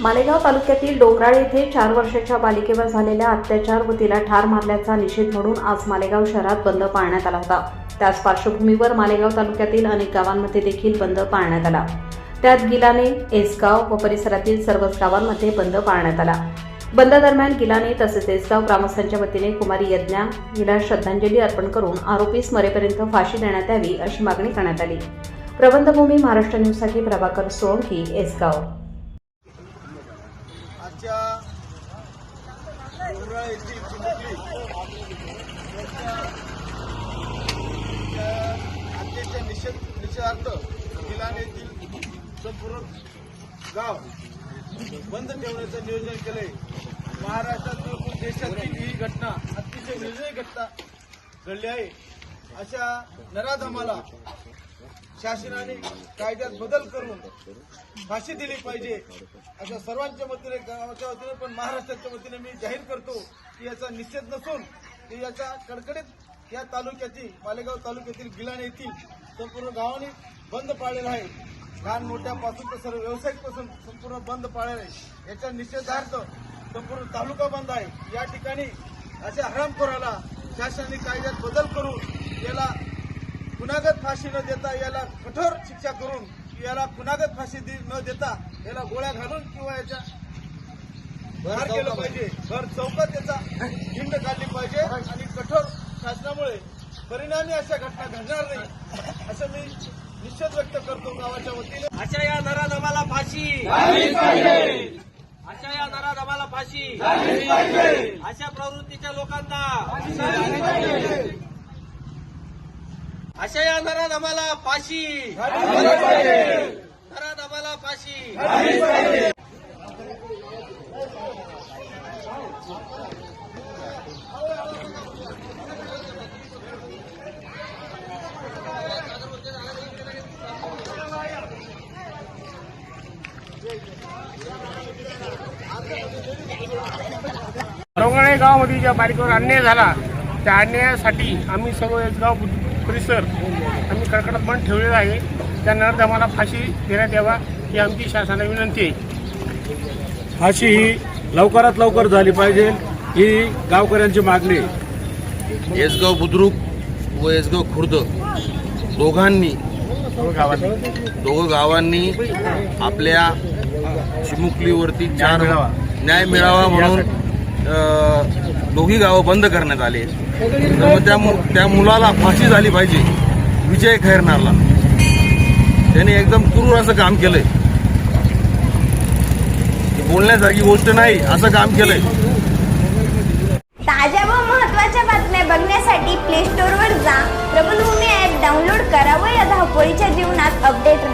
मालेगाव तालुक्यातील डोंगराळ येथे चार वर्षाच्या बालिकेवर झालेल्या अत्याचार व तिला ठार मारल्याचा निषेध म्हणून आज मालेगाव शहरात बंद पाळण्यात आला होता. त्याच पार्श्वभूमीवर मालेगाव तालुक्यातील अनेक गावांमध्ये देखील बंद पाळण्यात आला. त्यात गिलाने एसगाव व परिसरातील सर्वच गावांमध्ये बंद पाळण्यात आला. बंद दरम्यान गिलाने तसेच एसगाव ग्रामस्थांच्या वतीने कुमारी यज्ञा हिला श्रद्धांजली अर्पण करून आरोपीस मरेपर्यंत फाशी देण्यात यावी अशी मागणी करण्यात आली. प्रबंधभूमी महाराष्ट्र न्यूजसाठी प्रभाकर सोळंकी एसगाव. आजच्या डोंगराळ येथील चिमुकली हत्येच्या निषेध निषेधार्थ गिलान येथील संपूर्ण गाव बंद ठेवण्याचं नियोजन केले महाराष्ट्रात देशातील ही घटना अतिशय निर्णय घटना घडली आहे. अशा नराधमाला शासनाने कायद्यात बदल करून फाशी दिली पाहिजे. अशा सर्वांच्या वतीने गावाच्या वतीने पण महाराष्ट्राच्या वतीने मी जाहीर करतो की याचा निषेध नसून की याचा कडकडीत या तालुक्यातील मालेगाव तालुक्यातील गिलाणे येथील संपूर्ण गावाने बंद पाळलेला आहे. लहान मोठ्यापासून तर सर्व व्यावसायिकपासून संपूर्ण बंद पाळलेला आहे. याच्या निषेधार्थ संपूर्ण तालुका बंद आहे. या ठिकाणी अशा हरामखोराला शासनाने कायद्यात बदल करून याला गुन्हागत फाशी न देता याला कठोर शिक्षा करून याला गुन्हागत फाशी दे- न देता याला गोळ्या घालून किंवा याच्या बाहेर केलं पाहिजे. भर चौकात त्याचा हिंड काढली पाहिजे आणि कठोर शासनामुळे परिणामी अशा घटना घडणार नाही असं मी निश्चित व्यक्त करतो गावाच्या वतीने. अशा या नराधमाला फाशी. अशा या नराधमाला फाशी. अशा प्रवृत्तीच्या लोकांना. अशा या नराधमाला फाशी. नराधमाला फाशी. रंगणे गावामध्ये ज्या बालिकेवर अन्याय झाला त्या अन्यायासाठी आम्ही सर्व गाव परिसर आम्ही कडकडत बंद ठेवलेला आहे. त्या नरधमाला फाशी देण्यात यावा ही आमची शासनाला विनंती आहे. फाशी ही लवकरात लवकर झाली पाहिजे ही गावकऱ्यांची मागणी आहे. येसगाव बुद्रुक व येसगाव खुर्द दोघांनी दोघं गावांनी आपल्या चिमुकलीवरती चार न्याय मिळावा. म्हणून दोघी गावं बंद करण्यात आले त्या मु- त्या मुलाला फाशी झाली पाहिजे विजय खैरनारला. त्याने एकदम क्रूर असं काम केलंय. बोलण्यासारखी गोष्ट नाही असं काम केलंय. ताज्या व महत्त्वाच्या बातम्या बघण्यासाठी प्ले स्टोअरवर जा. प्रबलभूमी ऍप डाउनलोड करा व या धावपळीच्या जीवनात अपडेट